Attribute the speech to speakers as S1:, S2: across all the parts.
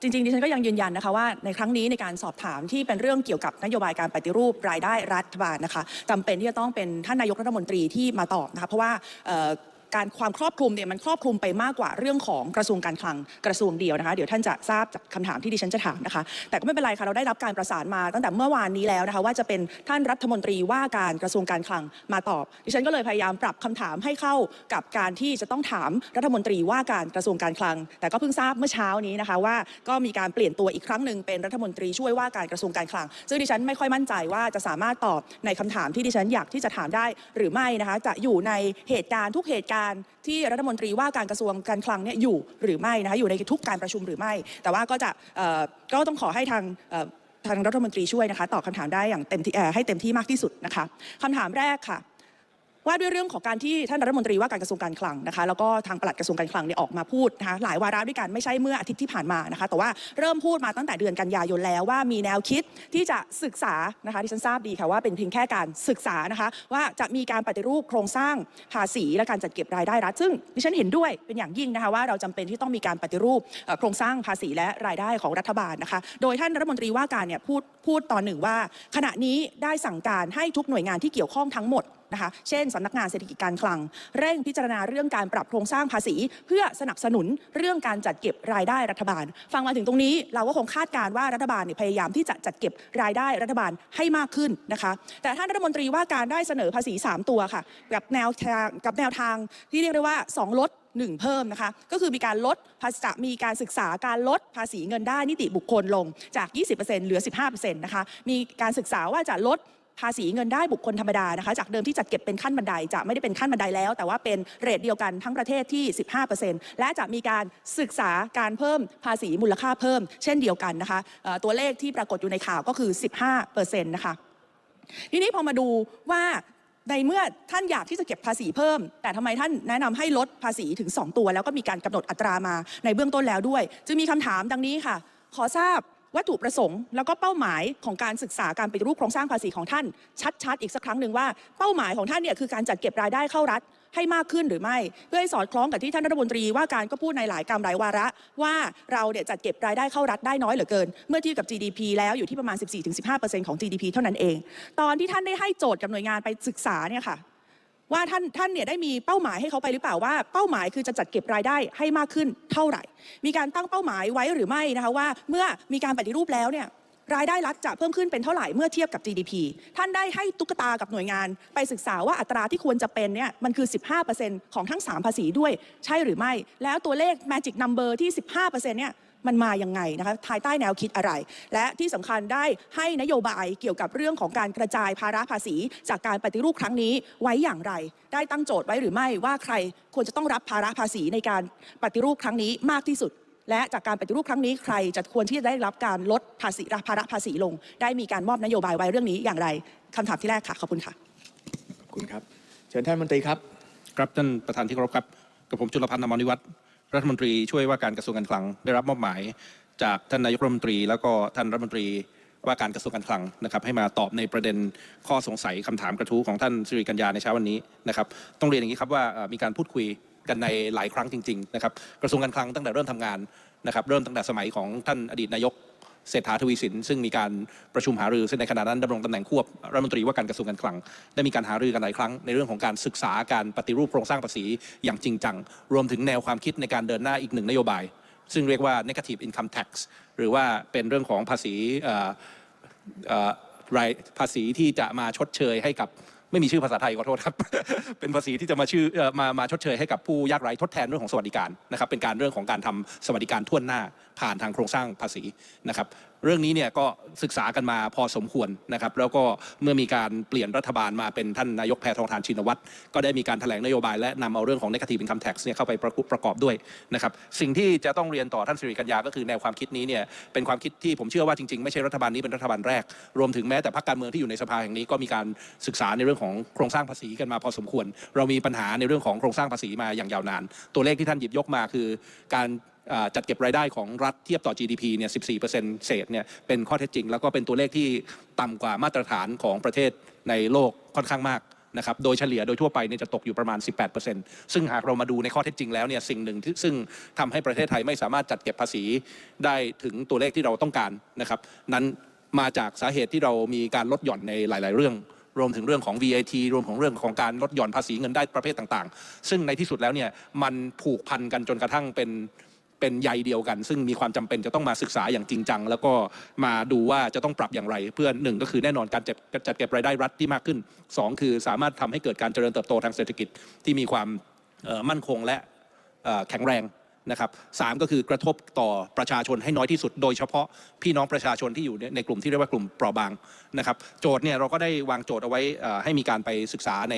S1: จริงๆดิฉันก็ยังยืนยันนะคะว่าในครั้งนี้ในการสอบถามที่เป็นเรื่องเกี่ยวกับนโยบายการปฏิรูปรายได้รัฐบาลนะคะจำเป็นที่จะต้องเป็นท่านนายกรัฐมนตรีที่มาตอบนะคะเพราะว่า การความครอบคลุมเนี่ยมันครอบคลุมไปมากกว่าเรื่องของกระทรวงการคลังกระทรวงเดียวนะคะเดี๋ยวท่านจะทราบจากคำถามที่ดิฉันจะถามนะคะ แต่ก็ไม่เป็นไรค่ะเราได้รับการประสานมาตั้งแต่เมื่อวานนี้แล้วนะคะ ว่าจะเป็นท่านรัฐมนตรีว่าการกระทรวงการคลังมาตอบ ดิฉันก็เลยพยายามปรับคำถามให้เข้ากับการที่จะต้องถามรัฐมนตรีว่าการกระทรวงการคลัง แต่ก็เพิ่งทราบเมื่อเช้านี้นะคะว่าก็มีการเปลี่ยนตัวอีกครั้งหนึ่งเป็นรัฐมนตรีช่วยว่าการกระทรวงการคลัง ซึ่งดิฉันไม่ค่อยมั่นใจว่าจะสามารถตอบในคำถามที่ดิฉันอยากที่จะถามได้หรือไม่นะคะจะอยู่ในเหตุการณ์ทุกเหตุการณ์ที่รัฐมนตรีว่าการกระทรวงการคลังเนี่ยอยู่หรือไม่นะคะอยู่ในทุกการประชุมหรือไม่ แต่ว่าก็จะก็ต้องขอให้ทางทางรัฐมนตรีช่วยนะคะตอบคำถามได้อย่างเต็มที่ให้เต็มที่มากที่สุดนะคะคำถามแรกค่ะ ว่าด้วยเรื่องของการที่ท่านรัฐมนตรีว่าการกระทรวงการคลังนะคะแล้วก็ทางปลัดกระทรวงการคลังเนี่ยออกมาพูดนะคะหลายวาระด้วยกันไม่ใช่เมื่ออาทิตย์ที่ผ่านมานะคะแต่ว่าเริ่มพูดมาตั้งแต่เดือนกันยายนแล้วว่ามีแนวคิดที่จะศึกษานะคะที่ฉันทราบดีค่ะว่าเป็นเพียงแค่การศึกษานะคะว่าจะมีการปฏิรูปโครงสร้างภาษีและการจัดเก็บรายได้รัฐ ซึ่งดิฉันเห็นด้วยเป็นอย่างยิ่งนะคะว่าเราจำเป็นที่ต้องมีการปฏิรูปโครงสร้างภาษีและรายได้ของรัฐบาลนะคะโดยท่านรัฐมนตรีว่าการเนี่ยพูดพูดตอนหนึ่งว่า ขณะนี้ได้สั่งการให้ทุกหน่วยงานที่เกี่ยวข้องทั้งหมด นะคะเช่นสำนักงานเศรษฐกิจการคลัง เร่งพิจารณาเรื่องการปรับโครงสร้างภาษี เพื่อสนับสนุนเรื่องการจัดเก็บรายได้รัฐบาล ฟังมาถึงตรงนี้เราก็คงคาดการณ์ว่ารัฐบาลเนี่ยพยายามที่จะจัดเก็บรายได้รัฐบาลให้มากขึ้นนะคะ แต่ท่านรัฐมนตรีว่าการได้เสนอภาษี 3 ตัวค่ะ กับแนวทางกับแนวทางที่เรียกได้ว่า 2 ลด1เพิ่มนะคะก็คือมีการลดภาษีจะมีการศึกษาการลดภาษีเงินได้นิติบุคคลลงจาก 20%เหลือ 15%นะคะนะคะมีการศึกษาว่าจะลด ภาษีเงินได้บุคคลธรรมดานะคะจากเดิมที่จัดเก็บเป็นขั้นบันไดจะไม่ได้เป็นขั้นบันไดแล้ว แต่ว่าเป็นเรทเดียวกันทั้งประเทศที่ 15%และจะมีการศึกษาการเพิ่มภาษีมูลค่าเพิ่ม เช่นเดียวกันนะคะตัวเลขที่ปรากฏอยู่ในข่าวก็คือ 15%นะคะทีนี้พอมาดูว่าในเมื่อท่านอยากที่จะเก็บภาษีเพิ่ม แต่ทำไมท่านแนะนำให้ลดภาษีถึง 2 ตัว แล้วก็มีการกำหนดอัตรามาในเบื้องต้นแล้วด้วย จึงมีคำถามดังนี้ค่ะ ขอทราบ วัตถุประสงค์ แล้วก็เป้าหมายของการศึกษาการปฏิรูปโครงสร้างภาษีของท่าน ชัดๆ อีกสักครั้งหนึ่งว่าเป้าหมายของท่านเนี่ยคือการจัดเก็บรายได้เข้ารัฐให้มากขึ้นหรือไม่ เพื่อให้สอดคล้องกับที่ท่านรัฐมนตรีว่าการก็พูดในหลายกรรมหลายวาระ ว่าเราเนี่ยจัดเก็บรายได้เข้ารัฐได้น้อยเหลือเกิน เมื่อเทียบกับ GDP แล้วอยู่ที่ประมาณ 14-15%ของ GDP เท่านั้นเอง ตอนที่ท่านได้ให้โจทย์กับหน่วยงานไปศึกษาเนี่ยค่ะ ว่าท่านท่านเนี่ยได้มีเป้าหมายให้เขาไปหรือเปล่าว่า เป้าหมายคือจะจัดเก็บรายได้ให้มากขึ้นเท่าไหร่ มีการตั้งเป้าหมายไว้หรือไม่นะคะว่าเมื่อมีการปฏิรูปแล้วเนี่ยรายได้รัฐจะเพิ่มขึ้นเป็นเท่าไหร่เมื่อเทียบกับ GDP ท่านได้ให้ตุ๊กตากับหน่วยงาน ไปศึกษาว่าอัตราที่ควรจะเป็นเนี่ยมันคือ 15%ของทั้ง 3 ภาษีด้วย ใช่หรือไม่ แล้วตัวเลข magic number ที่ 15%เนี่ย มันมายังไงนะคะภายใต้แนวคิดอะไร และที่สำคัญได้ให้นโยบายเกี่ยวกับเรื่องของการกระจายภาระภาษี จากการปฏิรูปครั้งนี้ไว้อย่างไร ได้ตั้งโจทย์ไว้หรือไม่ว่าใครควรจะต้องรับภาระภาษีในการปฏิรูปครั้งนี้มากที่สุด และจากการปฏิรูปครั้งนี้ใครจะควรที่จะได้รับการลดภาษีภาระภาษีลง ได้มีการมอบนโยบายไว้เรื่องนี้อย่างไรคำถามที่แรกค่ะขอบคุณค่ะ
S2: ขอบคุณครับ เชิญท่านมนตรีครับ
S3: ครับท่านประธานที่เคารพครับกับผมจุลพันธ์อมรนิวัฒน์ รัฐมนตรีช่วยว่าการกระทรวงการคลัง ได้รับมอบหมาย จากท่านนายกรัฐมนตรี แล้วก็ท่านรัฐมนตรีว่าการกระทรวงการคลังนะครับ ให้มาตอบในประเด็นข้อสงสัยคำถามกระทู้ของท่านสิริกัญญาในเช้าวันนี้นะครับ ต้องเรียนอย่างนี้ครับว่ามีการพูดคุยกันในหลายครั้งจริงๆนะครับกระทรวงการคลังตั้งแต่เริ่มทำงานนะครับเริ่มตั้งแต่สมัยของท่านอดีตนายก เศรษฐาทวีสิน ซึ่งมีการประชุมหารือซึ่งในขณะนั้นดำรงตำแหน่งควบรัฐมนตรีว่าการกระทรวงการคลัง ได้มีการหารือกันหลายครั้งในเรื่องของการศึกษาการปฏิรูปโครงสร้างภาษีอย่างจริงจัง รวมถึงแนวความคิดในการเดินหน้าอีกหนึ่งนโยบาย ซึ่งเรียกว่า negative income tax หรือว่าเป็นเรื่องของภาษีรายภาษีที่จะมาชดเชยให้กับ ไม่มีชื่อภาษาไทยขอโทษครับ เป็นภาษีที่จะมาชื่อมามาชดเชยให้กับผู้ยากไร้ทดแทนเรื่องของสวัสดิการนะครับเป็นการเรื่องของการทำสวัสดิการทั่วหน้าผ่านทางโครงสร้างภาษีนะครับ เรื่องนี้เนี่ยก็ศึกษากันมาพอสมควรนะครับ แล้วก็เมื่อมีการเปลี่ยนรัฐบาลมาเป็นท่านนายกแพทองทานชินวัตรก็ได้มีการแถลงนโยบายและนำเอาเรื่องของ negative income tax เนี่ยเข้าไปประกบประกอบด้วยนะครับ สิ่งที่จะต้องเรียนต่อท่านสิริกัญญาก็คือแนวความคิดนี้เนี่ยเป็นความคิดที่ผมเชื่อว่าจริงๆไม่ใช่รัฐบาลนี้เป็นรัฐบาลแรก รวมถึงแม้แต่พรรคการเมืองที่อยู่ในสภาแห่งนี้ก็มีการศึกษาในเรื่องของโครงสร้างภาษีกันมาพอสมควร เรามีปัญหาในเรื่องของโครงสร้างภาษีมาอย่างยาวนาน ตัวเลขที่ท่านหยิบยกมาคือการ จัดเก็บรายได้ของรัฐเทียบต่อ GDP เนี่ย 14%เศษเนี่ยเป็นข้อเท็จจริง แล้วก็เป็นตัวเลขที่ต่ำกว่ามาตรฐานของประเทศในโลกค่อนข้างมากนะครับ โดยเฉลี่ยโดยทั่วไปเนี่ยจะตกอยู่ประมาณ 18%ซึ่งหากเรามาดูในข้อเท็จจริงแล้วเนี่ยสิ่งหนึ่งที่ซึ่งทำให้ประเทศไทยไม่สามารถจัดเก็บภาษีได้ถึงตัวเลขที่เราต้องการนะครับ นั้นมาจากสาเหตุที่เรามีการลดหย่อนในหลาย ๆ เรื่องรวมถึงเรื่องของ VAT รวมของเรื่องของการลดหย่อนภาษีเงินได้ประเภทต่าง ๆ ซึ่งในที่สุดแล้วเนี่ยมันผูกพันกันจนกระทั่งเป็น เป็นใยเดียวกัน ซึ่งมีความจำเป็นจะต้องมาศึกษาอย่างจริงจัง แล้วก็มาดูว่าจะต้องปรับอย่างไร เพื่อหนึ่งก็คือแน่นอนการจัดจดเก็บรายได้รัฐที่มากขึ้นสองคือสามารถทำให้เกิดการเจริญเติบโตทางเศรษฐกิจที่มีความมั่นคงและแข็งแรงนะครับสามก็คือกระทบต่อประชาชนให้น้อยที่สุด โดยเฉพาะพี่น้องประชาชนที่อยู่ในกลุ่มที่เรียกว่ากลุ่มเปราะบางนะครับ โจทย์เนี่ยเราก็ได้วางโจทย์เอาไว้ให้มีการไปศึกษาใน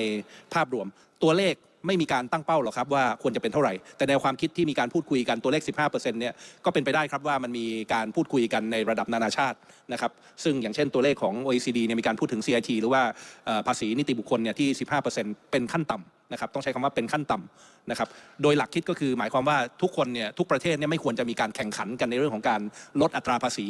S3: ภาพรวม ตัวเลข ไม่มีการตั้งเป้าหรอกครับว่าควรจะเป็นเท่าไหร่ แต่แนวความคิดที่มีการพูดคุยกันตัวเลข 15%เนี่ยก็เป็นไปได้ครับว่ามันมีการพูดคุยกันในระดับนานาชาตินะครับซึ่งอย่างเช่นตัวเลขของ OECD เนี่ยมีการพูดถึง CIT หรือว่าภาษีนิติบุคคลเนี่ยที่ 15%เป็นขั้นต่ำนะครับต้องใช้คำว่าเป็นขั้นต่ำนะครับโดยหลักคิดก็คือหมายความว่าทุกคนเนี่ยทุกประเทศเนี่ยไม่ควรจะมีการแข่งขันกันในเรื่องของการลดอัตราภาษี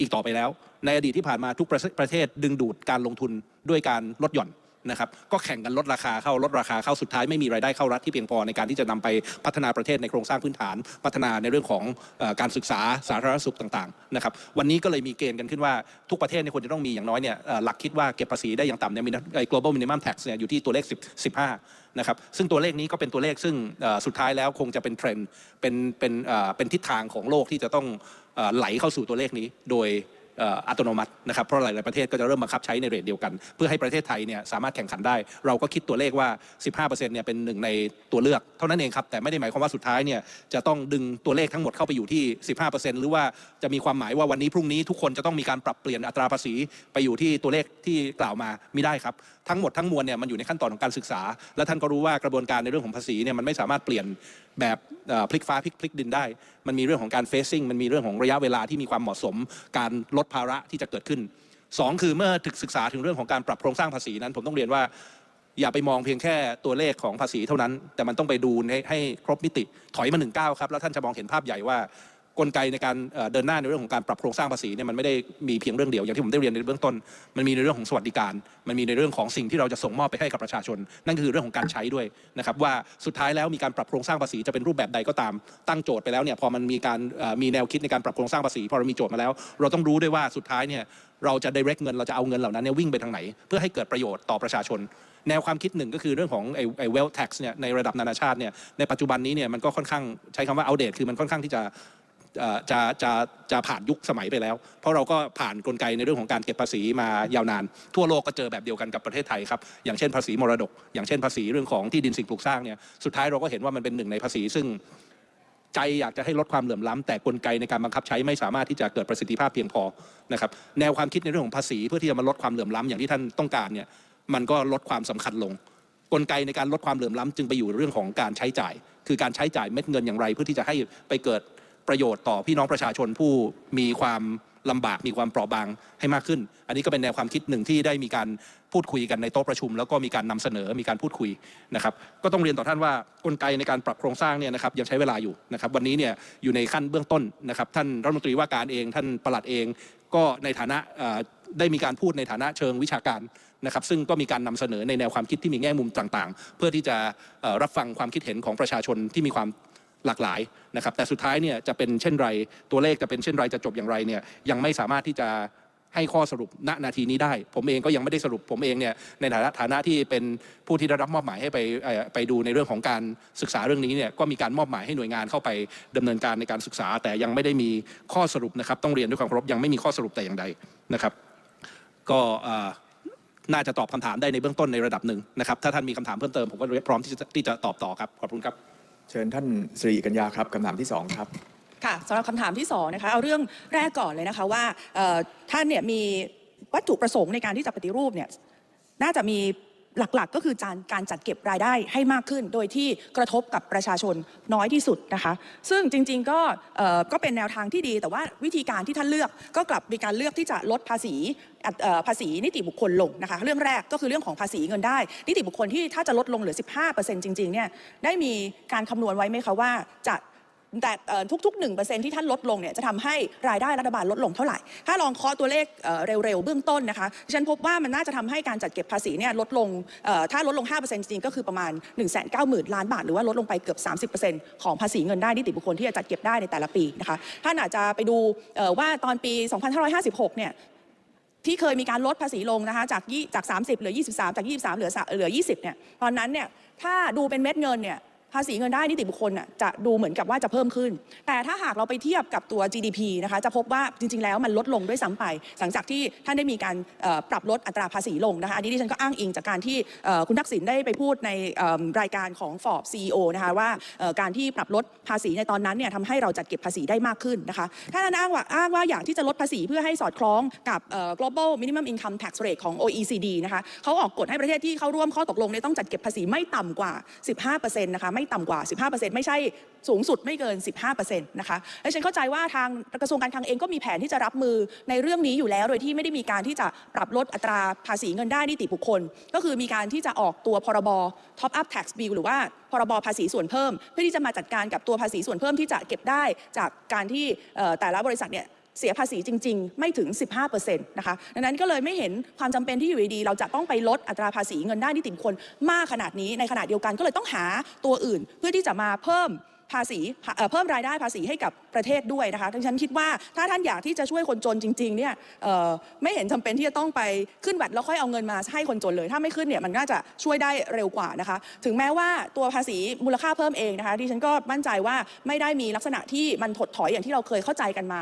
S3: อีกต่อไปแล้ว ในอดีตที่ผ่านมาทุกประเทศประเทศดึงดูดการลงทุนด้วยการลดหย่อน นะครับก็แข่งกันลดราคาเข้าลดราคาเข้าสุดท้ายไม่มีรายได้เข้ารัฐที่เพียงพอในการที่จะนำไปพัฒนาประเทศในโครงสร้างพื้นฐาน พัฒนาในเรื่องของอการศึกษาสาธารณสุขต่างๆนะครับวันนี้ก็เลยมีเกณฑ์กันขึ้นว่าทุกประเทศเนี่ยควรจะต้องมีอย่างน้อยเนี่ยหลักคิดว่าเก็บภาษีได้อย่างต่ำเนี่ยมีไอ้ global minimum tax เนี่ยอยู่ที่ตัวเลข10 15นะครับซึ่งตัวเลขนี้ก็เป็นตัวเลขซึ่งสุดท้ายแล้วคงจะเป็นเทรนด์เป็นเป็นเป็นทิศทางของโลกที่จะต้องไหลเข้าสู่ตัวเลขนี้โดย อัตโนมัตินะครับเพราะหลาย ๆ ประเทศก็จะเริ่มบังคับใช้ในเรทเดียวกัน เพื่อให้ประเทศไทยเนี่ยสามารถแข่งขันได้ เราก็คิดตัวเลขว่า 15%เนี่ยเป็นหนึ่งในตัวเลือกเท่านั้นเองครับแต่ไม่ได้หมายความว่าสุดท้ายเนี่ยจะต้องดึงตัวเลขทั้งหมดเข้าไปอยู่ที่ 15%หรือว่าจะมีความหมายว่าวันนี้พรุ่งนี้ทุกคนจะต้องมีการปรับเปลี่ยนอัตราภาษีไปอยู่ที่ตัวเลขที่กล่าวมาไม่ได้ครับทั้งหมดทั้งมวลเนี่ยมันอยู่ในขั้นตอนของการศึกษา และท่านก็รู้ว่ากระบวนการในเรื่องของภาษีเนี่ยมันไม่สามารถเปลี่ยนแบบพลิกฟ้าพลิกพลิกดินได้ มันมีเรื่องของการเฟซซิ่งมันมีเรื่องของระยะเวลาที่มีความเหมาะสม การลดภาระที่จะเกิดขึ้นสองคือเมื่อถึกศึกษาถึงเรื่องของการปรับโครงสร้างภาษีนั้น ผมต้องเรียนว่าอย่าไปมองเพียงแค่ตัวเลขของภาษีเท่านั้น แต่มันต้องไปดูให้ให้ครบมิติถอยมาหนึ่งก้าวครับ แล้วท่านจะมองเห็นภาพใหญ่ว่า กลไกในการเดินหน้าในเรื่องของการปรับโครงสร้างภาษีเนี่ยมันไม่ได้มีเพียงเรื่องเดียวอย่างที่ผมได้เรียนในเบื้องต้น มันมีในเรื่องของสวัสดิการ มันมีในเรื่องของสิ่งที่เราจะส่งมอบไปให้กับประชาชน นั่นคือเรื่องของการใช้ด้วยนะครับว่าสุดท้ายแล้วมีการปรับโครงสร้างภาษีจะเป็นรูปแบบใดก็ตามตั้งโจทย์ไปแล้วเนี่ยพอมันมีการมีแนวคิดในการปรับโครงสร้างภาษีพอเรามีโจทย์มาแล้ว เราต้องรู้ด้วยว่าสุดท้ายเนี่ยเราจะ direct เงินเราจะเอาเงินเหล่านั้นเนี่ยวิ่งไปทางไหน เพื่อให้เกิดประโยชน์ต่อประชาชน แนวความคิดหนึ่งก็คือเรื่องของไอ้ไอ้ wealth tax เนี่ยในระดับนานาชาติเนี่ยในปัจจุบันนี้เนี่ยมันก็ค่อนข้างใช้คำว่า outdate คือมันค่อนข้างที่จะ จะจะจะผ่านยุคสมัยไปแล้ว เพราะเราก็ผ่านกลไกในเรื่องของการเก็บภาษีมายาวนาน ทั่วโลกก็เจอแบบเดียวกันกับประเทศไทยครับอย่างเช่นภาษีมรดก อย่างเช่นภาษีเรื่องของที่ดินสิ่งปลูกสร้างเนี่ยสุดท้ายเราก็เห็นว่ามันเป็นหนึ่งในภาษีซึ่งใจอยากจะให้ลดความเหลื่อมล้ำแต่กลไกในการบังคับใช้ไม่สามารถที่จะเกิดประสิทธิภาพเพียงพอนะครับแนวความคิดในเรื่องของภาษีเพื่อที่จะมาลดความเหลื่อมล้ำอย่างที่ท่านต้องการเนี่ยมันก็ลดความสำคัญลง กลไกในการลดความเหลื่อมล้ำจึงไปอยู่เรื่องของการใช้จ่าย คือการใช้จ่ายเม็ดเงินอย่างไร เพื่อที่จะให้ไปเกิด ประโยชน์ต่อพี่น้องประชาชนผู้มีความลำบากมีความเปราะบางให้มากขึ้น อันนี้ก็เป็นแนวความคิดหนึ่งที่ได้มีการพูดคุยกันในโต๊ะประชุม แล้วก็มีการนำเสนอมีการพูดคุยนะครับ ก็ต้องเรียนต่อท่านว่ากลไกในการปรับโครงสร้างเนี่ยนะครับยังใช้เวลาอยู่นะครับ วันนี้เนี่ยอยู่ในขั้นเบื้องต้นนะครับ ท่านรัฐมนตรีว่าการเอง ท่านประหลัดเอง ก็ในฐานะได้มีการพูดในฐานะเชิงวิชาการนะครับ ซึ่งก็มีการนำเสนอในแนวความคิดที่มีแง่มุมต่าง ๆ เพื่อที่จะรับฟังความคิดเห็นของประชาชนที่มีความ หลากหลายนะครับแต่สุดท้ายเนี่ยจะเป็นเช่นไรตัวเลขจะเป็นเช่นไรจะจบอย่างไรเนี่ยยังไม่สามารถที่จะให้ข้อสรุปณนาทีนี้ได้ ผมเองก็ยังไม่ได้สรุปผมเองเนี่ยในฐานะฐานะที่เป็นผู้ที่ได้รับมอบหมายให้ไปไปดูในเรื่องของการศึกษาเรื่องนี้เนี่ยก็มีการมอบหมายให้หน่วยงานเข้าไปดำเนินการในการศึกษา แต่ยังไม่ได้มีข้อสรุปนะครับ ต้องเรียนด้วยความเคารพยังไม่มีข้อสรุปแต่อย่างใดนะครับ ก็น่าจะตอบคำถามได้ในเบื้องต้นในระดับหนึ่งนะครับถ้าท่านมีคำถามเพิ่มเติมผมก็พร้อมที่จะที่จะตอบต่อครับขอบคุณครับ
S2: เชิญท่านสิริกัญญาครับคำถามที่สองครับ
S1: ค่ะสำหรับคำถามที่สองนะคะเอาเรื่องแรกก่อนเลยนะคะว่าเอ่อท่านเนี่ยมีวัตถุประสงค์ในการที่จะปฏิรูปเนี่ยน่าจะมี หลักๆ ก็คือการการจัดเก็บรายได้ให้มากขึ้น โดยที่กระทบกับประชาชนน้อยที่สุดนะคะ ซึ่งจริงๆก็ก็เป็นแนวทางที่ดี แต่ว่าวิธีการที่ท่านเลือกก็กลับมีการเลือกที่จะลดภาษีภาษีนิติบุคคลลงนะคะเรื่องแรกก็คือเรื่องของภาษีเงินได้ นิติบุคคลที่ถ้าจะลดลงเหลือ 15%จริงๆเนี่ยได้มีการคำนวณไว้ไหมคะว่าจะ แต่เอ่อทุกๆ1%ที่ท่านลดลงเนี่ยจะทำให้รายได้รัฐบาลลดลงเท่าไหร่ ถ้าลองเคาะตัวเลขเร็วๆเบื้องต้นนะคะฉันพบว่ามันน่าจะทำให้การจัดเก็บภาษีเนี่ยลดลงถ้าลดลง 5%จริงก็คือประมาณ 1 9 0 0 0 0 ล้านบาท หรือว่าลดลงไปเกือบ 30%ของภาษีเงินได้นิติบุคคลที่จะจัดเก็บได้ในแต่ละปีนะคะท่านอาจจะไปดูเอ่อว่าตอนปี 2556 เนี่ยที่เคยมีการลดภาษีลงนะคะจากจาก 30 เหลือ 23 จาก 23 เหลือเหลือ 20 เนี่ย ตอนนั้นเนี่ย ถ้าดูเป็นเม็ดเงินเนี่ย ภาษีเงินได้นิติบุคคลน่ะจะดูเหมือนกับว่าจะเพิ่มขึ้น แต่ถ้าหากเราไปเทียบกับตัว GDP นะคะจะพบว่าจริง ๆ แล้วมันลดลงด้วยซ้ำไปหลังจากที่ท่านได้มีการปรับลดอัตราภาษีลงนะคะอันนี้ดิฉันก็อ้างอิงจากการที่คุณทักษิณได้ไปพูดในรายการของฟอร์บ CEO นะคะว่าการที่ปรับลดภาษีในตอนนั้นเนี่ยทำให้เราจัดเก็บภาษีได้มากขึ้นนะคะถ้าท่านอ้างว่าอ้างว่าอยากที่จะลดภาษีเพื่อให้สอดคล้องกับ global minimum income tax rate ของ OECD นะคะเขาออกกฎให้ประเทศที่เข้าร่วมข้อตกลงเนี่ยต้องจัดเก็บภาษีไม่ต่ำกว่า 15%นะคะไม่ต่ำกว่า 15%ไม่ใช่สูงสุดไม่เกิน 15%นะคะและฉันเข้าใจว่าทางกระทรวงการคลังเองก็มีแผนที่จะรับมือในเรื่องนี้อยู่แล้ว โดยที่ไม่ได้มีการที่จะปรับลดอัตราภาษีเงินได้นิติบุคคล ก็คือมีการที่จะออกตัวพรบ top up tax bill หรือว่าพรบภาษีส่วนเพิ่ม เพื่อที่จะมาจัดการกับตัวภาษีส่วนเพิ่มที่จะเก็บได้จากการที่แต่ละบริษัทเนี่ย เสียภาษีจริง ๆ ไม่ถึง 15%นะคะดังนั้นก็เลยไม่เห็นความจำเป็นที่อยู่ดีๆเราจะต้องไปลดอัตราภาษีเงินได้นิติบุคคลมากขนาดนี้ในขณะเดียวกันก็เลยต้องหาตัวอื่น เพื่อที่จะมาเพิ่ม ภาษีเพิ่มรายได้ภาษีให้กับประเทศด้วยนะคะดังนั้นคิดว่าถ้าท่านอยากที่จะช่วยคนจนจริงๆเนี่ยไม่เห็นจำเป็นที่จะต้องไปขึ้นแวดแล้วค่อยเอาเงินมาให้คนจนเลย ถ้าไม่ขึ้นเนี่ยมันน่าจะช่วยได้เร็วกว่านะคะ ถึงแม้ว่าตัวภาษีมูลค่าเพิ่มเองนะคะที่ฉันก็มั่นใจว่าไม่ได้มีลักษณะที่มันถดถอยอย่างที่เราเคยเข้าใจกันมา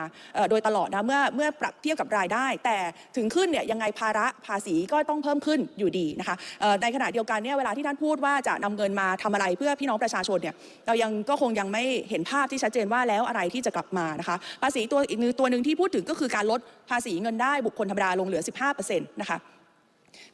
S1: โดยตลอดนะเมื่อเมื่อปรับเทียบกับรายได้ แต่ถึงขึ้นเนี่ยยังไงภาระภาษีก็ต้องเพิ่มขึ้นอยู่ดีนะคะในขณะเดียวกันเนี่ยเวลาที่ท่านพูดว่าจะนำเงินมาทำอะไรเพื่อพี่น้องประชาชนเนี่ยเรายังก็คงยังไม่เห็นภาพที่ชัดเจนว่าแล้วอะไรที่จะกลับมานะคะ ภาษีตัวอีกตัวหนึ่งที่พูดถึงก็คือการลดภาษีเงินได้บุคคลธรรมดาลงเหลือ 15%นะคะ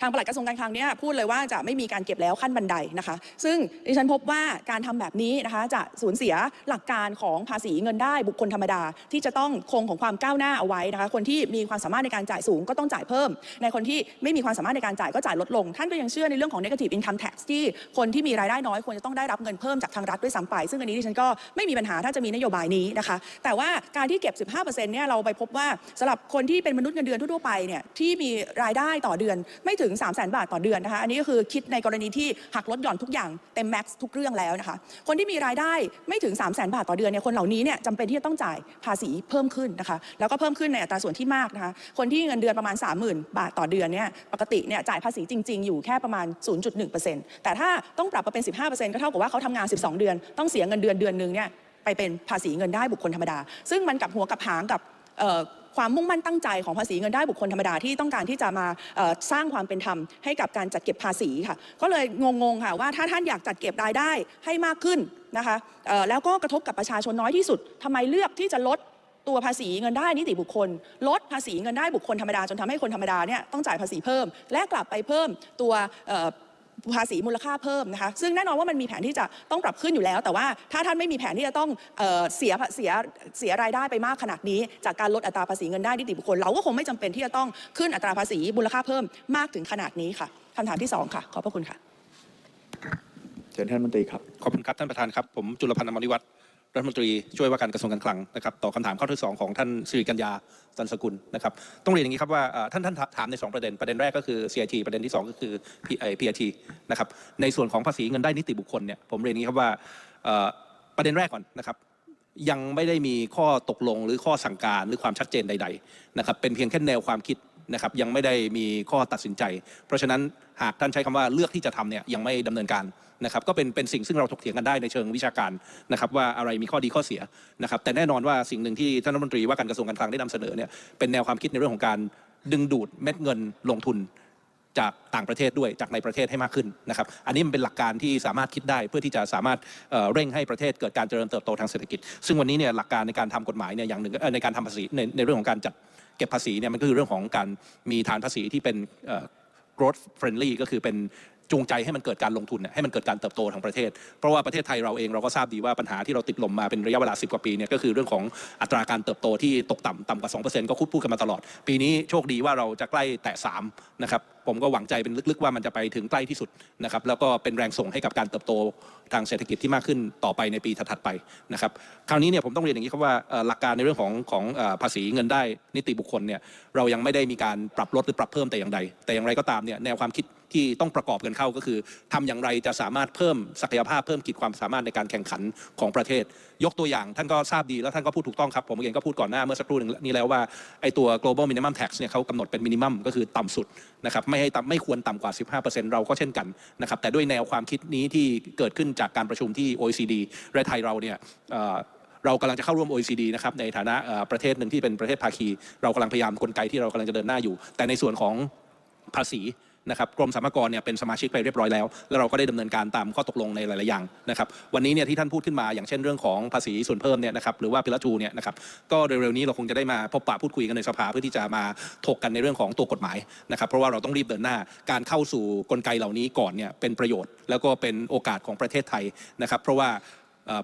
S1: ทางปลัดกระทรวงการคลังเนี่ยพูดเลยว่าจะไม่มีการเก็บแล้วขั้นบันไดนะคะ ซึ่งดิฉันพบว่าการทำแบบนี้นะคะจะสูญเสียหลักการของภาษีเงินได้บุคคลธรรมดา ที่จะต้องคงของความก้าวหน้าเอาไว้นะคะคนที่มีความสามารถในการจ่ายสูงก็ต้องจ่ายเพิ่ม ในคนที่ไม่มีความสามารถในการจ่ายก็จ่ายลดลง ท่านก็ยังเชื่อในเรื่องของ negative income tax ที่คนที่มีรายได้น้อยควรจะต้องได้รับเงินเพิ่มจากทางรัฐด้วยซ้ำไป ซึ่งอันนี้ดิฉันก็ไม่มีปัญหาถ้าจะมีนโยบายนี้นะคะ แต่ว่าการที่เก็บ 15%เนี่ยเราไปพบว่าสำหรับคนที่เป็นมนุษย์เงินเดือนทั่วๆไปเนี่ยที่มีรายได้ต่อเดือนไม่ถึงึง 3 0 0 0 0 0 บาทต่อเดือนนะคะ อันนี้ก็คือคิดในกรณีที่หักลดหย่อนทุกอย่างเต็มแม็กซ์ทุกเรื่องแล้วนะคะ คนที่มีรายได้ไม่ถึง 3 0 0 0 0 0 บาทต่อเดือนเนี่ย คนเหล่านี้เนี่ยจำเป็นที่จะต้องจ่ายภาษีเพิ่มขึ้นนะคะ แล้วก็เพิ่มขึ้นในอัตราส่วนที่มากนะคะ คนที่เงินเดือนประมาณ 30,000 บาทต่อเดือนเนี่ยปกติเนี่ยจ่ายภาษีจริง ๆ อยู่แค่ประมาณ 0.1%แต่ถ้าต้องปรับมาเป็น 15%ก็เท่ากับว่าเขาทำงาน 12 เดือน ต้องเสียเงินเดือนเดือนหนึ่งเนี่ยไปเป็นภาษีเงินได้บุคคลธรรมดา ซึ่งมันกับหัวกับหางกับ ความมุ่งมั่นตั้งใจของภาษีเงินได้บุคคลธรรมดาที่ต้องการที่จะมาสร้างความเป็นธรรมให้กับการจัดเก็บภาษีค่ะก็เลยงงๆค่ะว่าถ้าท่านอยากจัดเก็บรายได้ให้มากขึ้นนะคะแล้วก็กระทบกับประชาชนน้อยที่สุดทำไมเลือกที่จะลดตัวภาษีเงินได้นิติบุคคล ลดภาษีเงินได้บุคคลธรรมดาจนทำให้คนธรรมดาเนี่ยต้องจ่ายภาษีเพิ่ม และกลับไปเพิ่มตัว ภาษีมูลค่าเพิ่มนะคะซึ่งแน่นอนว่ามันมีแผนที่จะต้องปรับขึ้นอยู่แล้ว แต่ว่าถ้าท่านไม่มีแผนที่จะต้องเอ่อเสียเสียเสียรายได้ไปมากขนาดนี้ จากการลดอัตราภาษีเงินได้นิติบุคคล เราก็คงไม่จำเป็นที่จะต้องขึ้นอัตราภาษีมูลค่าเพิ่มมากถึงขนาดนี้ค่ะคำถามที่สองค่ะ ขอบพระคุณค่ะ
S2: เชิญท่านรัฐมนตรีครับ
S3: ขอบคุณครับท่านประธานครับ ผมจุลพันธ์อมรนิวัฒน์ รัฐมนตรีช่วยว่าการกระทรวงการคลังนะครับต่อคำถามข้อที่สองของท่านสิริกัญญาสันสกุลนะครับต้องเรียนอย่างนี้ครับว่าท่านท่านถามในสองประเด็นประเด็นแรกก็คือ CIT ประเด็นที่สองก็คือ P- เอ่อ PIT นะครับในส่วนของภาษีเงินได้นิติบุคคลเนี่ยผมเรียนอย่างนี้ครับว่าประเด็นแรกก่อนนะครับยังไม่ได้มีข้อตกลงหรือข้อสั่งการหรือความชัดเจนใดๆนะครับเป็นเพียงแค่แนวความคิด นะครับยังไม่ได้มีข้อตัดสินใจ เพราะฉะนั้นหากท่านใช้คำว่าเลือกที่จะทำเนี่ยยังไม่ดำเนินการนะครับก็เป็นเป็นสิ่งซึ่งเราถกเถียงกันได้ในเชิงวิชาการนะครับว่าอะไรมีข้อดีข้อเสียนะครับแต่แน่นอนว่าสิ่งหนึ่งที่ท่านรัฐมนตรีว่าการกระทรวงการคลังได้นำเสนอเนี่ยเป็นแนวความคิดในเรื่องของการดึงดูดเม็ดเงินลงทุนจากต่างประเทศด้วยจากในประเทศให้มากขึ้นนะครับอันนี้มันเป็นหลักการที่สามารถคิดได้เพื่อที่จะสามารถเเร่งให้ประเทศเกิดการเจริญเติบโตทางเศรษฐกิจ ซึ่งวันนี้เนี่ยหลักการในการทำกฎหมายเนี่ยอย่างหนึ่งในการทำภาษีในในเรื่องของการจัด เก็บภาษีเนี่ยมันก็คือเรื่องของการมีฐานภาษีที่เป็น growth friendly ก็คือเป็น จูงใจให้มันเกิดการลงทุนเนี่ยให้มันเกิดการเติบโตทางประเทศ เพราะว่าประเทศไทยเราเองเราก็ทราบดีว่าปัญหาที่เราติดลมมาเป็นระยะเวลา 10 กว่าปีเนี่ยก็คือเรื่องของอัตราการเติบโตที่ตกต่ำต่ำกว่า 2%ก็คุดพูดกันมาตลอด ปีนี้โชคดีว่าเราจะใกล้แตะ3นะครับผมก็หวังใจเป็นลึกๆว่ามันจะไปถึงใกล้ที่สุดนะครับแล้วก็เป็นแรงส่งให้กับการเติบโตทางเศรษฐกิจที่มากขึ้นต่อไปในปีถัดๆไปนะครับคราวนี้เนี่ยผมต้องเรียนอย่างนี้ครับว่าหลักการในเรื่องของของภาษีเงินได้นิติบุคคลเนี่ยเรายังไม่ได้มีการปรับลดหรือปรับเพิ่มแต่อย่างใด แต่อย่างไรก็ตามเนี่ยแนวความคิดที่ต้องประกอบกันเข้าก็คือทำอย่างไรจะสามารถเพิ่มศักยภาพเพิ่มขีดความสามารถในการแข่งขันของประเทศ ยกตัวอย่างท่านก็ทราบดีแล้วท่านก็พูดถูกต้องครับ ผมเองก็พูดก่อนหน้าเมื่อสักครู่หนึงนี้แล้วว่าไอ้ตัว global minimum tax เนี่ยเขากำหนดเป็น minimum ก็คือต่ำสุดนะครับไม่ให้ต่ำไม่ควรต่ำกว่า 15%เราก็เช่นกันนะครับแต่ด้วยแนวความคิดนี้ที่เกิดขึ้นจากการประชุมที่ OECD และไทยเราเนี่ยเรากำลังจะเข้าร่วม OECD นะครับในฐานะประเทศหนึ่งที่เป็นประเทศภาคี เรากำลังพยายามกลไกที่เรากำลังจะเดินหน้าอยู่ แต่ในส่วนของภาษี นะครับกรมสรรพากรเนี่ยเป็นสมาชิกไปเรียบร้อยแล้ว แล้วเราก็ได้ดำเนินการตามข้อตกลงในหลายๆอย่างนะครับวันนี้เนี่ยที่ท่านพูดขึ้นมาอย่างเช่นเรื่องของภาษีส่วนเพิ่มเนี่ยนะครับหรือว่าพิลาจูเนี่ยนะครับก็เร็วๆนี้เราคงจะได้มาพบปะพูดคุยกันในสภาเพื่อที่จะมาถกกันในเรื่องของตัวกฎหมายนะครับเพราะว่าเราต้องรีบเดินหน้าการเข้าสู่กลไกเหล่านี้ก่อนเนี่ยเป็นประโยชน์ แล้วก็เป็นโอกาสของประเทศไทยนะครับเพราะว่า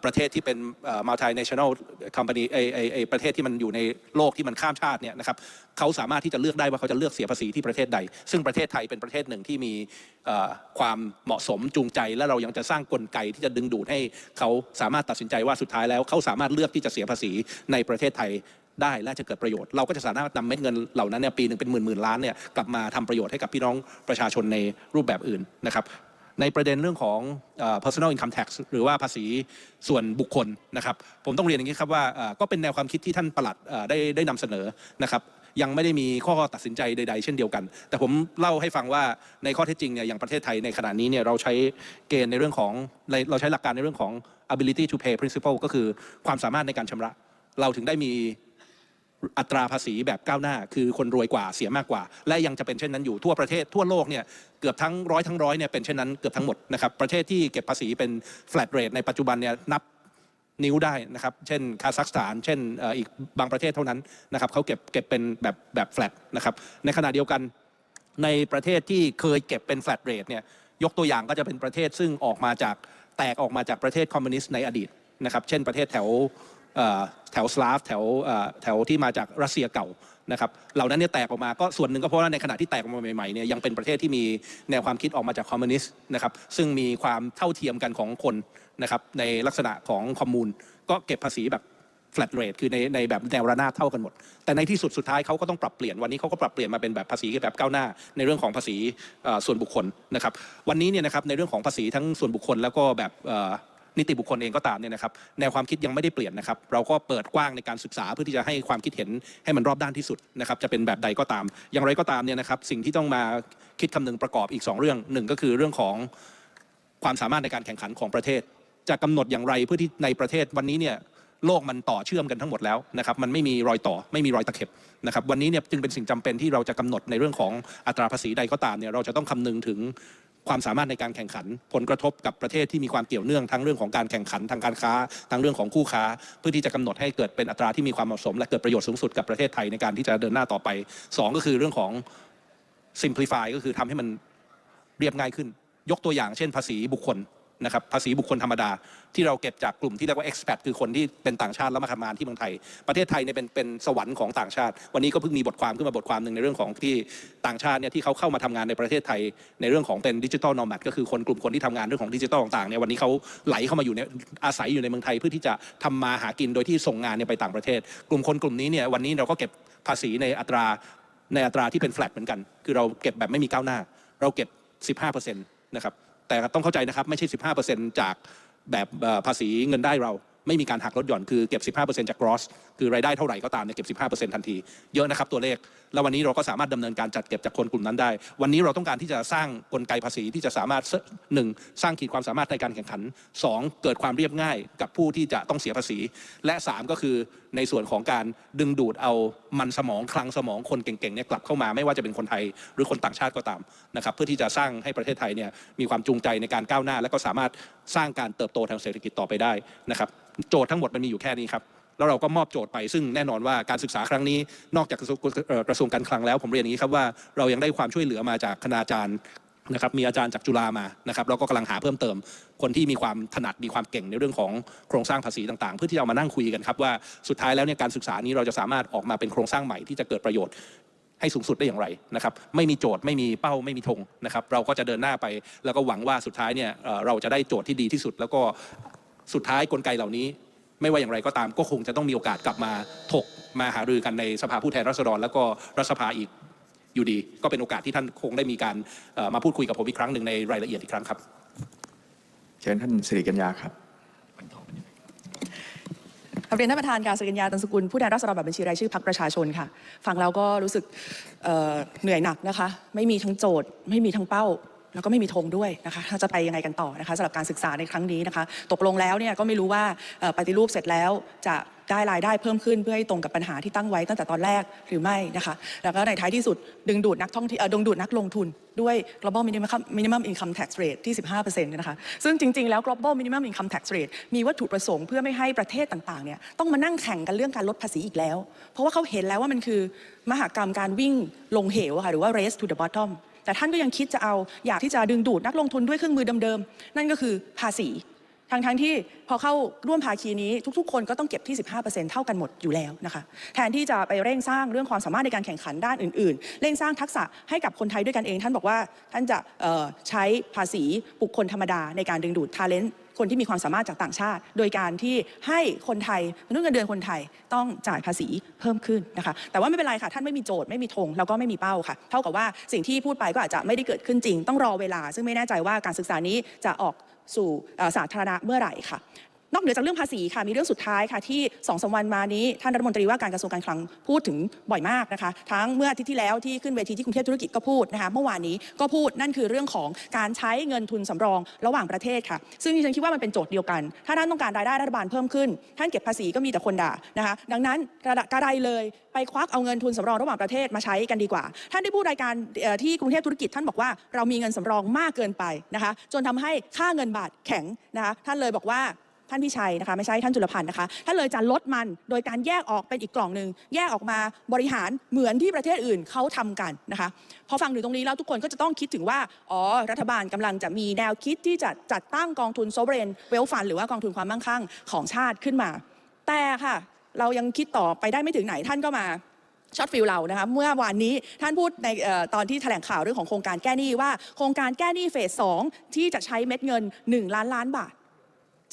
S3: ประเทศที่เป็นเอ่อ multinational company ไอไอไอประเทศที่มันอยู่ในโลกที่มันข้ามชาติเนี่ยนะครับเขาสามารถที่จะเลือกได้ว่าเขาจะเลือกเสียภาษีที่ประเทศใด ซึ่งประเทศไทยเป็นประเทศหนึ่งที่มีความเหมาะสมจูงใจ และเรายังจะสร้างกลไกที่จะดึงดูดให้เขาสามารถตัดสินใจว่าสุดท้ายแล้ว เขาสามารถเลือกที่จะเสียภาษีในประเทศไทยได้และจะเกิดประโยชน์ เราก็จะสามารถนำเม็ดเงินเหล่านั้นเนี่ยปีหนึ่งเป็นหมื่นหมื่นล้านเนี่ยกลับมาทำประโยชน์ให้กับพี่น้องประชาชนในรูปแบบอื่นนะครับ ในประเด็นเรื่องของ personal income tax หรือว่าภาษีส่วนบุคคลนะครับ ผมต้องเรียนอย่างนี้ครับว่าก็เป็นแนวความคิดที่ท่านประหลัดได้ได้นำเสนอนะครับยังไม่ได้มีข้อตัดสินใจใด ๆ เช่นเดียวกัน แต่ผมเล่าให้ฟังว่าในข้อเท็จจริงเนี่ยอย่างประเทศไทยในขณะนี้เนี่ยเราใช้เกณฑ์ในเรื่องของเราใช้หลักการในเรื่องของ ability to pay principle ก็คือความสามารถในการชำระ เราถึงได้มี อัตราภาษีแบบก้าวหน้า คือคนรวยกว่าเสียมากกว่า และยังจะเป็นเช่นนั้นอยู่ทั่วประเทศทั่วโลกเนี่ยเกือบทั้งร้อยทั้งร้อยเนี่ยเป็นเช่นนั้นเกือบทั้งหมดนะครับประเทศที่เก็บภาษีเป็น flat rate ในปัจจุบันเนี่ยนับนิ้วได้นะครับเช่นคาซัคสถาน เช่นอีกบางประเทศเท่านั้นนะครับเขาเก็บเก็บเป็นแบบแบบ flat นะครับในขณะเดียวกันในประเทศที่เคยเก็บเป็น flat rate เนี่ยยกตัวอย่างก็จะเป็นประเทศซึ่งออกมาจากแตกออกมาจากประเทศคอมมิวนิสต์ในอดีตนะครับเช่นประเทศแถว แถวสลาฟแถวแถวที่มาจากรัสเซียเก่านะครับเหล่านั้นเนี่ยแตกออกมาก็ส่วนหนึ่งก็เพราะว่าในขณะที่แตกออกมาใหม่ๆเนี่ยยังเป็นประเทศที่มีแนวความคิดออกมาจากคอมมิวนิสต์นะครับซึ่งมีความเท่าเทียมกันของคนนะครับในลักษณะของคอมมูนก็เก็บภาษีแบบ flat rate คือในในแบบแนวระนาบเท่ากันหมด แต่ในที่สุดสุดท้ายเขาก็ต้องปรับเปลี่ยนวันนี้เขาก็ปรับเปลี่ยนมาเป็นแบบภาษีแบบก้าวหน้า ในเรื่องของภาษีส่วนบุคคลนะครับวันนี้เนี่ยนะครับในเรื่องของภาษีทั้งส่วนบุคคลแล้วก็แบบ นิติบุคคลเองก็ตามเนี่ยนะครับแนวความคิดยังไม่ได้เปลี่ยนนะครับ เราก็เปิดกว้างในการศึกษาเพื่อที่จะให้ความคิดเห็นให้มันรอบด้านที่สุดนะครับจะเป็นแบบใดก็ตาม อย่างไรก็ตามเนี่ยนะครับสิ่งที่ต้องมาคิดคำนึงประกอบอีกสองเรื่องหนึ่งก็คือเรื่องของความสามารถในการแข่งขันของประเทศ จะกำหนดอย่างไรเพื่อที่ในประเทศวันนี้เนี่ยโลกมันต่อเชื่อมกันทั้งหมดแล้วนะครับมันไม่มีรอยต่อไม่มีรอยตะเข็บนะครับวันนี้เนี่ยจึงเป็นสิ่งจำเป็นที่เราจะกำหนดในเรื่องของอัตราภาษีใดก็ตามเนี่ยเราจะต้องคำนึงถึง ความสามารถในการแข่งขัน ผลกระทบกับประเทศที่มีความเกี่ยวเนื่องทั้งเรื่องของการแข่งขันทางการค้าทั้งเรื่องของคู่ค้า เพื่อที่จะกำหนดให้เกิดเป็นอัตราที่มีความเหมาะสม และเกิดประโยชน์สูงสุดกับประเทศไทยในการที่จะเดินหน้าต่อไปสองก็คือเรื่องของ simplify ก็คือทำให้มันเรียบง่ายขึ้น ยกตัวอย่างเช่นภาษีบุคคล นะครับภาษีบุคคลธรรมดา ที่เราเก็บจากกลุ่มที่เรียกว่า expat คือคนที่เป็นต่างชาติแล้วมาทำงานที่เมืองไทย ประเทศไทยเนี่ยเป็นเป็นสวรรค์ของต่างชาติ วันนี้ก็เพิ่งมีบทความขึ้นมาบทความหนึ่งในเรื่องของที่ต่างชาติเนี่ยที่เขาเข้ามาทำงานในประเทศไทย ในเรื่องของเป็นดิจิทัลนอม a d ก็คือคนกลุ่มคนที่ทำงานเรื่องของดิจิทัลต่างๆเนี่ยวันนี้เขาไหลเข้ามาอยู่ในอาศัยอยู่ในเมืองไทย เพื่อที่จะทำมาหากินโดยที่ส่งงานเนี่ยไปต่างประเทศ กลุ่มคนกลุ่มนี้เนี่ยวันนี้เราก็เก็บภาษีในอัตราในอัตราที่เป็น flat เหมือนกัน คือเราเก็บแบบไม่มีก้าวหน้า เราเก็บ 15%นะครับ แต่ต้องเข้าใจนะครับไม่ใช่15%จากแบบภาษีเงินได้เรา ไม่มีการหักลดหย่อนคือเก็บ 15%จาก gross คือรายได้เท่าไหร่ก็ตามเนี่ยเก็บ 15%ทันที เยอะนะครับตัวเลข แล้ววันนี้เราก็สามารถดำเนินการจัดเก็บจากคนกลุ่มนั้นได้ วันนี้เราต้องการที่จะสร้างกลไกภาษีที่จะสามารถหนึ่งสร้างขีดความสามารถในการแข่งขันสองเกิดความเรียบง่ายกับผู้ที่จะต้องเสียภาษี และสามก็คือในส่วนของการดึงดูดเอามันสมองคลังสมองคนเก่งๆเนี่ยกลับเข้ามาไม่ว่าจะเป็นคนไทยหรือคนต่างชาติก็ตามนะครับเพื่อที่จะสร้างให้ประเทศไทยเนี่ยมีความจูงใจในการก้าวหน้า และก็สามารถสร้างการเติบโตทางเศรษฐกิจต่อไปได้นะครับโจทย์ทั้งหมดมันมีอยู่แค่นี้ครับแล้วเราก็มอบโจทย์ไปซึ่งแน่นอนว่าการศึกษาครั้งนี้นอกจากกระทรวงกระทรวงการคลังแล้ว ผมเรียนอย่างนี้ครับว่าเรายังได้ความช่วยเหลือมาจากคณาจารย์นะครับมีอาจารย์จากจุฬามานะครับแล้วก็กำลังหาเพิ่มเติม คนที่มีความถนัดมีความเก่งในเรื่องของโครงสร้างภาษีต่างๆ เพื่อที่จะมานั่งคุยกันครับว่าสุดท้ายแล้วเนี่ยการศึกษานี้เราจะสามารถออกมาเป็นโครงสร้างใหม่ที่จะเกิดประโยชน์ ให้สูงสุดได้อย่างไรนะครับไม่มีโจทย์ไม่มีเป้าไม่มีธงนะครับเราก็จะเดินหน้าไป แล้วก็หวังว่าสุดท้ายเนี่ยเราจะได้โจทย์ที่ดีที่สุด แล้วก็สุดท้ายกลไกเหล่านี้ ไม่ว่าอย่างไรก็ตามก็คงจะต้องมีโอกาสกลับมาถกมาหารือกันในสภาผู้แทนราษฎร แล้วก็รัฐสภาอีกอยู่ดี ก็เป็นโอกาสที่ท่านคงได้มีการมาพูดคุยกับผมอีกครั้งหนึ่งในรายละเอียดอีกครั้งครับ
S2: เชิญท่านสิริกัญญาครับ
S1: เรียนท่านประธานการสกัญญาตันสกุลผู้แทนราษฎรแบบบัญชีรายชื่อพรรคประชาชนค่ะ ฟังแล้วก็รู้สึกเเหนื่อยหนักนะคะ ไม่มีทั้งโจทย์ ไม่มีทั้งเป้า แล้วก็ไม่มีธงด้วยนะคะถ้าจะไปยังไงกันต่อนะคะสำหรับการศึกษาในครั้งนี้นะคะ ตกลงแล้วเนี่ยก็ไม่รู้ว่าปฏิรูปเสร็จแล้วจะ ได้รายได้เพิ่มขึ้นเพื่อให้ตรงกับปัญหาที่ตั้งไว้ตั้งแต่ตอนแรกหรือไม่นะคะ แล้วก็ในท้ายที่สุดดึงดูดนักท่องเที่ยวเออดึงดูดนักลงทุนด้วย global minimum minimum income tax rate ที่ 15%เนี่ยนะคะซึ่งจริง ๆ แล้ว global minimum income tax rate มีวัตถุประสงค์เพื่อไม่ให้ประเทศต่างๆเนี่ยต้องมานั่งแข่งกันเรื่องการลดภาษีอีกแล้ว เพราะว่าเขาเห็นแล้วว่ามันคือมหากรรมการวิ่งลงเหวค่ะหรือว่า race to the bottom แต่ท่านก็ยังคิดจะเอาอยากที่จะดึงดูดนักลงทุนด้วยเครื่องมือเดิมๆ นั่นก็คือภาษี ทั้งทั้งที่พอเข้าร่วมภาคีนี้ทุกๆ คนก็ต้องเก็บที่ 15%เท่ากันหมดอยู่แล้วนะคะแทนที่จะไปเร่งสร้างเรื่องความสามารถในการแข่งขันด้านอื่น ๆ เร่งสร้างทักษะให้กับคนไทยด้วยกันเอง ท่านบอกว่าท่านจะใช้ภาษีบุคคลธรรมดาในการดึงดูดทาเลนต์คนที่มีความสามารถจากต่างชาติ โดยการที่ให้คนไทยมนุษย์เงินเดือนคนไทยต้องจ่ายภาษีเพิ่มขึ้นนะคะ แต่ว่าไม่เป็นไรค่ะ ท่านไม่มีโจทย์ไม่มีธงแล้วก็ไม่มีเป้าค่ะ เท่ากับว่าสิ่งที่พูดไปก็อาจจะไม่ได้เกิดขึ้นจริง ต้องรอเวลา ซึ่งไม่แน่ใจว่าการศึกษานี้จะออก สู่สาธารณะเมื่อไหร่ค่ะ นอกเหนือจากเรื่องภาษีค่ะมีเรื่องสุดท้ายค่ะที่สองสามวันมานี้ท่านรัฐมนตรีว่าการกระทรวงการคลังพูดถึงบ่อยมากนะคะ ทั้งเมื่ออาทิตย์ที่แล้วที่ขึ้นเวทีที่กรุงเทพธุรกิจก็พูดนะคะเมื่อวานนี้ก็พูดนั่นคือเรื่องของการใช้เงินทุนสำรองระหว่างประเทศค่ะ ซึ่งดิฉันคิดว่ามันเป็นโจทย์เดียวกัน ถ้าท่านต้องการรายได้รัฐบาลเพิ่มขึ้น ท่านเก็บภาษีก็มีแต่คนด่านะคะดังนั้นกระไรเลยไปควักเอาเงินทุนสำรองระหว่างประเทศมาใช้กันดีกว่า ท่านได้พูดรายการที่กรุงเทพธุรกิจท่านบอกว่าเรามีเงินสำรองมากเกินไปนะคะจนทำให้ค่าเงินบาทแข็งนะคะท่านเลยบอกว่า ท่านพิชัยนะคะไม่ใช่ท่านจุลพันธ์นะคะท่านเลยจะลดมันโดยการแยกออกเป็นอีกกล่องหนึ่งแยกออกมาบริหารเหมือนที่ประเทศอื่นเขาทำกันนะคะพอฟังถึงตรงนี้แล้วทุกคนก็จะต้องคิดถึงว่าอ๋อรัฐบาลกำลังจะมีแนวคิดที่จะจัดตั้งกองทุน sovereign wealth fund หรือว่ากองทุนความมั่งคั่งของชาติขึ้นมา แต่ค่ะ เรายังคิดต่อไปได้ไม่ถึงไหนท่านก็มาช็อตฟิลเรานะคะเมื่อวานนี้ท่านพูดในออตอนที่แถลงข่าวเรื่องของโครงการแก้หนี้ว่าโครงการแก้หนี้เฟสสองที่จะใช้เม็ดเงิน 1 ล้านล้านบาท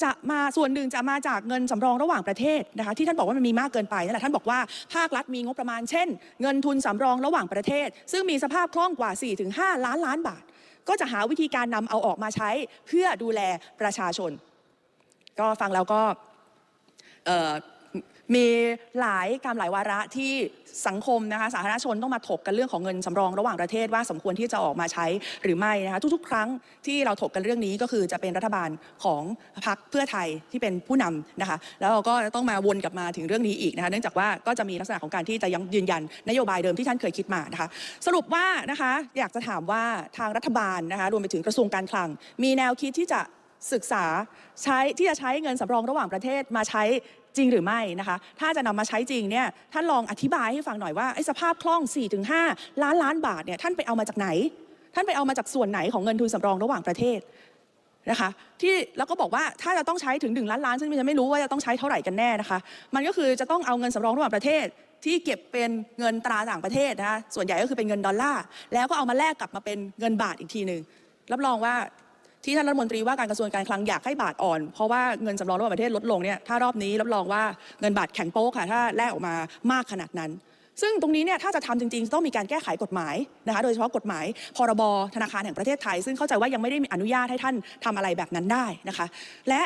S1: จะมาส่วนหนึ่งจะมาจากเงินสำรองระหว่างประเทศนะคะที่ท่านบอกว่ามันมีมากเกินไปนั่นแหละท่านบอกว่าภาครัฐมีงบประมาณเช่น เงินทุนสำรองระหว่างประเทศ ซึ่งมีสภาพคล่องกว่า 4-5 ล้านล้านบาท ก็จะหาวิธีการนำเอาออกมาใช้เพื่อดูแลประชาชน ก็ฟังแล้วก็ มีหลายการหลายวาระที่สังคมนะคะสาธารณชนต้องมาถกกันเรื่องของเงินสำรองระหว่างประเทศว่าสมควรที่จะออกมาใช้หรือไม่นะคะทุกๆ ครั้งที่เราถกกันเรื่องนี้ก็คือจะเป็นรัฐบาลของพรรคเพื่อไทยที่เป็นผู้นำนะคะแล้วเราก็ต้องมาวนกลับมาถึงเรื่องนี้อีกนะคะเนื่องจากว่าก็จะมีลักษณะของการที่จะยังยืนยันนโยบายเดิมที่ท่านเคยคิดมานะคะสรุปว่านะคะอยากจะถามว่าทางรัฐบาลนะคะรวมไปถึงกระทรวงการคลัง มีแนวคิดที่จะ ศึกษาใช้ที่จะใช้เงินสำรองระหว่างประเทศมาใช้จริงหรือไม่นะคะ ถ้าจะนำมาใช้จริงเนี่ยท่านลองอธิบายให้ฟังหน่อยว่าไอ้สภาพคล่อง 4-5 ล้านล้านบาทเนี่ยท่านไปเอามาจากไหน ท่านไปเอามาจากส่วนไหนของเงินทุนสำรองระหว่างประเทศนะคะที่แล้วก็บอกว่าถ้าจะต้องใช้ถึง 1 ล้านล้านซึ่งดิฉันไม่รู้ว่าจะต้องใช้เท่าไหร่กันแน่นะคะ มันก็คือจะต้องเอาเงินสำรองระหว่างประเทศ ที่เก็บเป็นเงินตราต่างประเทศนะคะส่วนใหญ่ก็คือเป็นเงินดอลลาร์แล้วก็เอามาแลกกลับมาเป็นเงินบาทอีกทีหนึ่งรับรองว่า ที่ท่านรัฐมนตรีว่าการกระทรวงการคลังอยากให้บาทอ่อน เพราะว่าเงินสำรองระหว่างประเทศลดลงเนี่ยถ้ารอบนี้รับรองว่าเงินบาทแข็งโป๊กค่ะถ้าแลกออกมามากขนาดนั้น ซึ่งตรงนี้เนี่ยถ้าจะทำจริงๆ ต้องมีการแก้ไขกฎหมายนะคะโดยเฉพาะกฎหมายพรบธนาคารแห่งประเทศไทย ซึ่งเข้าใจว่ายังไม่ได้มีอนุญาตให้ท่านทำอะไรแบบนั้นได้นะคะและ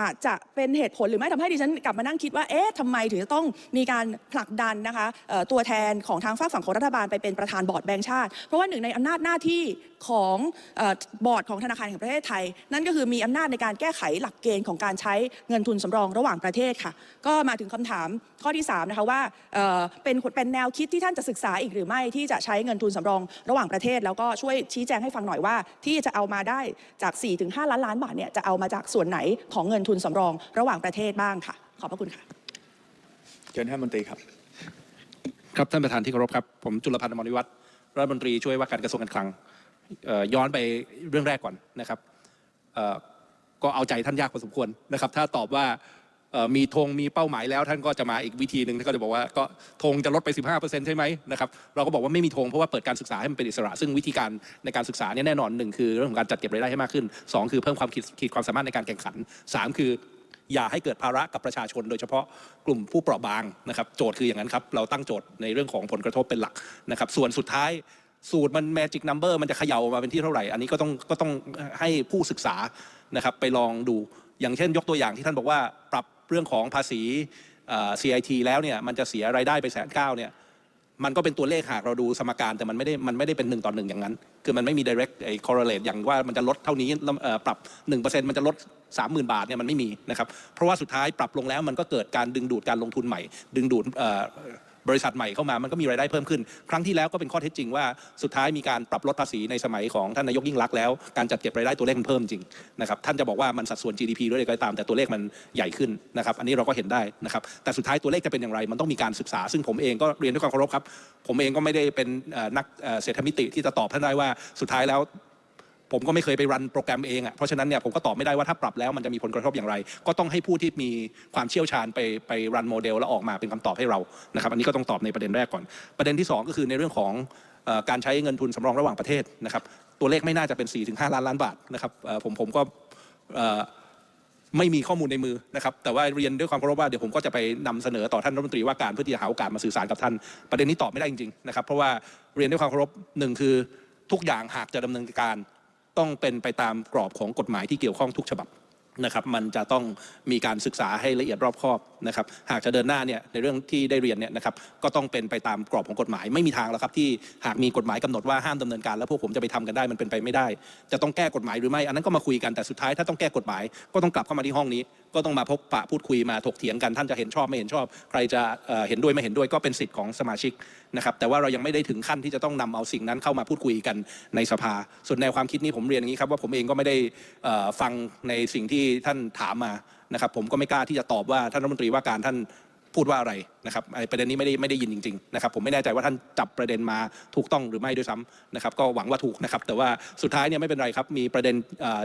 S1: อาจจะเป็นเหตุผลหรือไม่ทำให้ดิฉันกลับมานั่งคิดว่าเอ๊ะทำไมถึงจะต้องมีการผลักดันนะคะตัวแทนของทางฝากฝั่งของรัฐบาลไปเป็นประธานบอร์ดแบงก์ชาติ เพราะว่าหนึ่งในอำนาจหน้าที่ของอบอร์ดของธนาคารแห่งประเทศไทย นั่นก็คือมีอำนาจในการแก้ไขหลักเกณฑ์ของการใช้เงินทุนสำรองระหว่างประเทศค่ะ ก็มาถึงคำถามข้อที่3นะคะว่าเเป็นเป็นแนวคิดที่ท่านจะศึกษาอีกหรือไม่ที่จะใช้เงินทุนสำรองระหว่างประเทศ แล้วก็ช่วยชี้แจงให้ฟังหน่อยว่า ที่จะเอามาได้จาก 4-5 ล้านล้านบาทเนี่ยจะเอามาจากส่วนไหนของเงินทุนสำรองระหว่างประเทศบ้างค่ะ ขอบพระคุณค่ะ
S2: เชิญท่านมนตรีครับ
S3: ครับท่านประธานที่เคารพครับ ผมจุลพันธ์อมรวิวัฒน์รัฐมนตรีช่วยว่าการกระทรวงการคลังเอ่อย้อนไปเรื่องแรกก่อนนะครับเอ่อก็เอาใจท่านยากพอสมควรนะครับ ถ้าตอบว่าเอ่อ มีธงมีเป้าหมายแล้วท่านก็จะมาอีกวิธีหนึ่งท่านก็จะบอกว่าก็ธงจะลดไป 15%ใช่ไหมนะครับเราก็บอกว่าไม่มีธงเพราะว่าเปิดการศึกษาให้มันเป็นอิสระ ซึ่งวิธีการในการศึกษาเนี่ยแน่นอนหนึ่งคือเรื่องของการจัดเก็บรายได้ให้มากขึ้นสองคือเพิ่มความขีดความสามารถในการแข่งขันสามคืออย่าให้เกิดภาระกับประชาชน โดยเฉพาะกลุ่มผู้เปราะบางนะครับโจทย์คืออย่างนั้นครับเราตั้งโจทย์ในเรื่องของผลกระทบเป็นหลักนะครับส่วนสุดท้ายสูตรมัน magic number มันจะเขย่าออกมาเป็นที่เท่าไหร่ อันนี้ก็ต้องก็ต้องให้ผู้ศึกษานะครับไปลองดูอย่างเช่น ยกตัวอย่างที่ท่านบอกว่าปรับ เรื่องของภาษี CIT แล้วเนี่ยมันจะเสียรายได้ไปแสนเก้าเนี่ยมันก็เป็นตัวเลขหากเราดูสมการแต่มันไม่ได้มันไม่ได้เป็นหนึ่งต่อหนึ่งอย่างนั้น คือมันไม่มี direct ไอ้ correlate อย่างว่ามันจะลดเท่านี้แล้วเอ่อปรับ 1%มันจะลด 30,000 บาทเนี่ยมันไม่มีนะครับเพราะว่าสุดท้ายปรับลงแล้วมันก็เกิดการดึงดูดการลงทุนใหม่ ดึงดูด บริษัทใหม่เข้ามามันก็มีรายได้เพิ่มขึ้น ครั้งที่แล้วก็เป็นข้อเท็จจริงว่าสุดท้ายมีการปรับลดภาษีในสมัยของท่านนายกยิ่งรักษณ์แล้ว การจัดเก็บรายได้ตัวเลขมันเพิ่มจริงนะครับท่านจะบอกว่ามันสัดส่วน GDP ด้วยก็ตามแต่ตัวเลขมันใหญ่ขึ้นนะครับอันนี้เราก็เห็นได้นะครับแต่สุดท้ายตัวเลขจะเป็นอย่างไรมันต้องมีการศึกษา ซึ่งผมเองก็เรียนด้วยความเคารพครับผมเองก็ไม่ได้เป็นนักเศรษฐมิติที่จะตอบท่านได้ว่าสุดท้ายแล้ว ผมก็ไม่เคยไปรันโปรแกรมเองอะเพราะฉะนั้นเนี่ยผมก็ตอบไม่ได้ว่าถ้าปรับแล้วมันจะมีผลกระทบอย่างไร ก็ต้องให้ผู้ที่มีความเชี่ยวชาญไปไปรันโมเดลแล้วออกมาเป็นคำตอบให้เรานะครับอันนี้ก็ต้องตอบในประเด็นแรกก่อน ประเด็นที่สองก็คือในเรื่องของอการใช้เงินทุนสำรองระหว่างประเทศนะครับตัวเลขไม่น่าจะเป็น 4-5 ล้านล้านบาทนะครับผมผมก็ไม่มีข้อมูลในมือนะครับแต่ว่าเรียนด้วยความเคารพว่าเดี๋ยวผมก็จะไปนำเสนอต่อท่านรัฐมนตรีว่าการเพื่อที่จะหาโอกาสมาสื่อสารกับท่าน ประเด็นนี้ตอบไม่ได้จริงๆนะครับเพราะว่าเรียนด้วยความเคารพหนึ่งคือทุกอย่างหากจะดำเนินการ ต้องเป็นไปตามกรอบของกฎหมายที่เกี่ยวข้องทุกฉบับนะครับมันจะต้องมีการศึกษาให้ละเอียดรอบคอบนะครับหากจะเดินหน้าเนี่ยในเรื่องที่ได้เรียนเนี่ยนะครับก็ต้องเป็นไปตามกรอบของกฎหมาย ไม่มีทางแล้วครับที่หากมีกฎหมายกำหนดว่าห้ามดำเนินการแล้วพวกผมจะไปทำกันได้มันเป็นไปไม่ได้ จะต้องแก้กฎหมายหรือไม่ อันนั้นก็มาคุยกันแต่สุดท้ายถ้าต้องแก้กฎหมายก็ต้องกลับเข้ามาที่ห้องนี้ก็ต้องมาพบปะพูดคุยมาถกเถียงกันท่านจะเห็นชอบไม่เห็นชอบ ใครจะเเห็นด้วยไม่เห็นด้วยก็เป็นสิทธิ์ของสมาชิกนะครับแต่ว่าเรายังไม่ได้ถึงขั้นที่จะต้องนำเอาสิ่งนั้นเข้ามาพูดคุยกันในสภา ส่วนแนวความคิดนี้ผมเรียนอย่างนี้ครับว่าผมเองก็ไม่ได้ฟังในสิ่งที่ท่านถามมานะครับผมก็ไม่กล้าที่จะตอบว่าท่านรัฐมนตรีว่าการท่าน พูดว่าอะไรนะครับประเด็นนี้ไม่ได้ไม่ได้ยินจริงๆนะครับผมไม่แน่ใจว่าท่านจับประเด็นมาถูกต้องหรือไม่ด้วยซ้ำนะครับก็หวังว่าถูกนะครับแต่ว่าสุดท้ายเนี่ยไม่เป็นไรครับมีประเด็น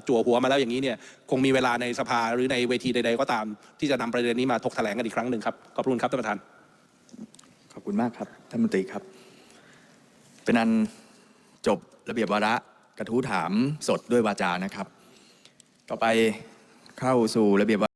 S3: จั่วหัวมาแล้วอย่างนี้เนี่ยคงมีเวลาในสภาหรือในเวทีใดๆก็ตาม ที่จะนำประเด็นนี้มาถกแถลงกันอีกครั้งหนึ่งครับขอบคุณครับท่านประธาน
S2: ขอบคุณมากครับท่านมนตรีครับ เป็นอันจบระเบียบวาระกระทู้ถามสดด้วยวาจานะครับ ต่อไปเข้าสู่ระเบียบวาระ